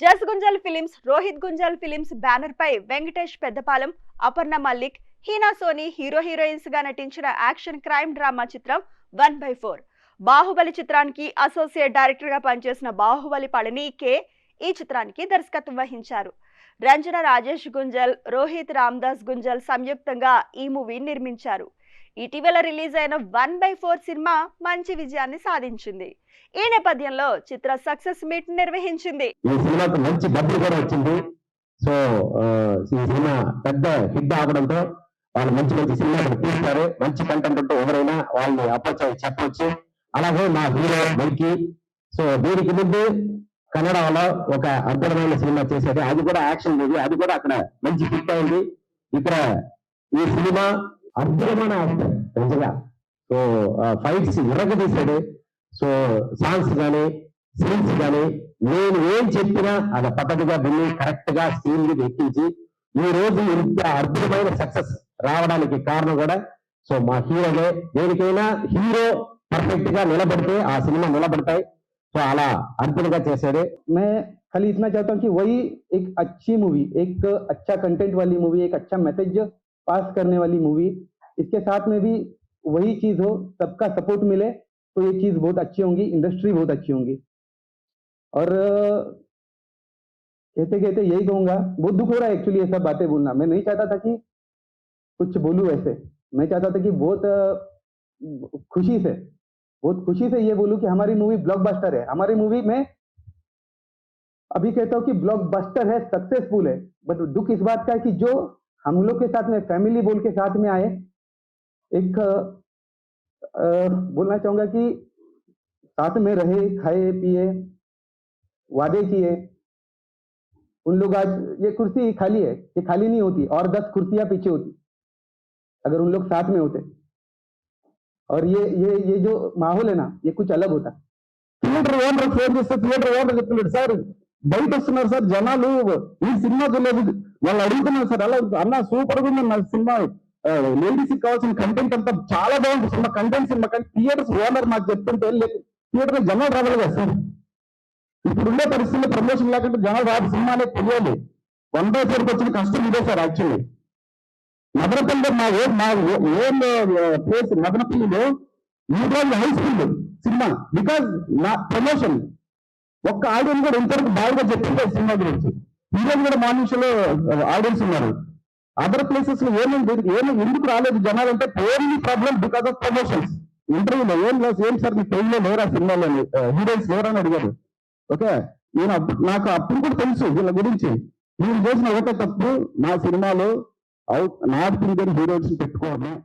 Just Gunjal films Rohit Gunjal films banner పై Venkatesh Peddapalem Aparna Mallik Heena Soni hero హీరోయిన్స్గా నటించిన action crime drama చిత్రం one by four. Baahubali చిత్రానికి associate డైరెక్టర్గా పనిచేసిన బాహుబలి పళని కే. ఈ చిత్రానికి దర్శకత్వం వహించారు. రంజన రాజేష్ గుంజల్ రోహిత్ రామ్దాస్ గుంజల్ సంయుక్తంగా ఈ మూవీ నిర్మించారు. ఇటీవల రిలీజ్ అయిన వన్ బై ఫోర్ సినిమా మంచి విజయాన్ని సాధించింది. ఈ నేపథ్యంలో చిత్ర సక్సెస్ మీట్ నిర్వహించింది. ఈ సినిమాకు మంచి డబ్బులు కూడా వచ్చింది. సో ఈ సినిమా పెద్ద హిట్ అవడంతో వాళ్ళు మంచి మంచి సినిమాలు తీస్తారు. మంచి కంటెంట్ ఉంటే ఎవరైనా వాళ్ళని అప్రోచ్ అయ్యి చెప్పొచ్చు. అలాగే మా హీరో మైకి సో దీనికి ముందు కన్నడలో ఒక అద్భుతమైన సినిమా చేసేది అది కూడా యాక్షన్ మూవీ. అది కూడా అక్కడ మంచి హిట్ అయింది. ఇక్కడ ఈ సినిమా అద్భుతమైన యాక్టర్ నిజంగా సో ఫైట్స్ ఇరగదీశాడు సో సాంగ్స్ కానీ సీన్స్ కానీ నేను ఏం చెప్పినా అది పద్ధతిగా విని కరెక్ట్ గా స్క్రీన్ మీద ఎక్కించి ఈ రోజు ఇంత అద్భుతమైన సక్సెస్ రావడానికి కారణం కూడా సో మా హీరోనే దేనికైనా హీరో పర్ఫెక్ట్ గా నిలబడితే ఆ సినిమా నిలబడతాయి సో అలా అద్భుతంగా చేశాడు मैं खाली इतना चाहता हूँ कि वही एक अच्छी मूवी एक अच्छा कंटेंट वाली मूवी एक अच्छा मैसेज पास करने वाली मूवी इसके साथ में भी वही चीज़ हो, सबका सपोर्ट मिले तो ये चीज़ बहुत अच्छी होंगी इंडस्ट्री बहुत अच्छी होंगी। और कहते कहते यही कहूँगा, बहुत दुख हो रहा है एक्चुअली ये सब बातें बोलना। मैं नहीं चाहता था कि कुछ बोलूँ ऐसे। मैं चाहता था कि बहुत, खुशी से, बहुत खुशी से ये बोलूँ कि हमारी मूवी ब्लॉकबस्टर है। हमारी मूवी में, अभी कहता हूँ कि ब्लॉकबस्टर है सक्सेसफुल है बट दुख इस बात का है कि जो हम लोग के साथ में फैमिली बोल के साथ में आए। एक आ, बोलना चाहूँगा कि साथ में रहे खाए पिए वादे किए। उन लोग आज ये कुर्सी खाली है ये खाली नहीं होती और दस कुर्सियाँ पीछे होती अगर उन लोग साथ में होते। और ये ये ये जो माहौल है ना ये कुछ अलग होता। थिएटर బయట వస్తున్నారు సార్ జనాలు ఈ సినిమా చూడలేదు. వాళ్ళు అడుగుతున్నారు సార్ అలా అన్న సూపర్గా ఉంది నా సినిమా. లేడీస్కి కావాల్సిన కంటెంట్ అంతా చాలా బాగుంది సినిమా కంటెంట్ సినిమా. కానీ థియేటర్స్ ఓనర్ నాకు చెప్తుంటే థియేటర్ జనాలు రావాలి కదా సార్. ఇప్పుడున్న పరిస్థితుల్లో ప్రమోషన్ లేకుండా జనాలు రాదు సినిమా అనేది తెలియాలి. వన్ బై ఫోర్కి వచ్చిన కష్టం ఇదే సార్ యాక్చువల్లీ మదనపల్లిలో మా ఏ మా ఏం ప్లేస్ మదనపల్లిలో ఈ రోజు హై స్కూల్ సినిమా. బికాజ్ నా ప్రమోషన్ ఒక్క ఆడియన్స్ కూడా ఇంతవరకు బాగా చెప్పింది సినిమా గురించి. ఈరోజు కూడా మార్నింగ్ షోలో ఆడియన్స్ ఉన్నారు. అదర్ ప్లేసెస్లో ఏమేమి ఏమేమి ఎందుకు రాలేదు జనాలు అంటే only problem because of promotions ఇంటర్వ్యూలో ఏం లేదు ఏం సార్ మీ పెళ్ళిలో లేరా సినిమాలో? హీరోయిన్స్ లేరని అడిగారు. ఓకే? నేను అప్పుడు- నాకు అప్పుడు కూడా తెలుసు వీళ్ళ గురించి. నేను చేసిన ఒక తప్పు నా సినిమాలో అవుట్ నార్త్ ఇండియన్ హీరోయిన్స్ పెట్టుకోవడం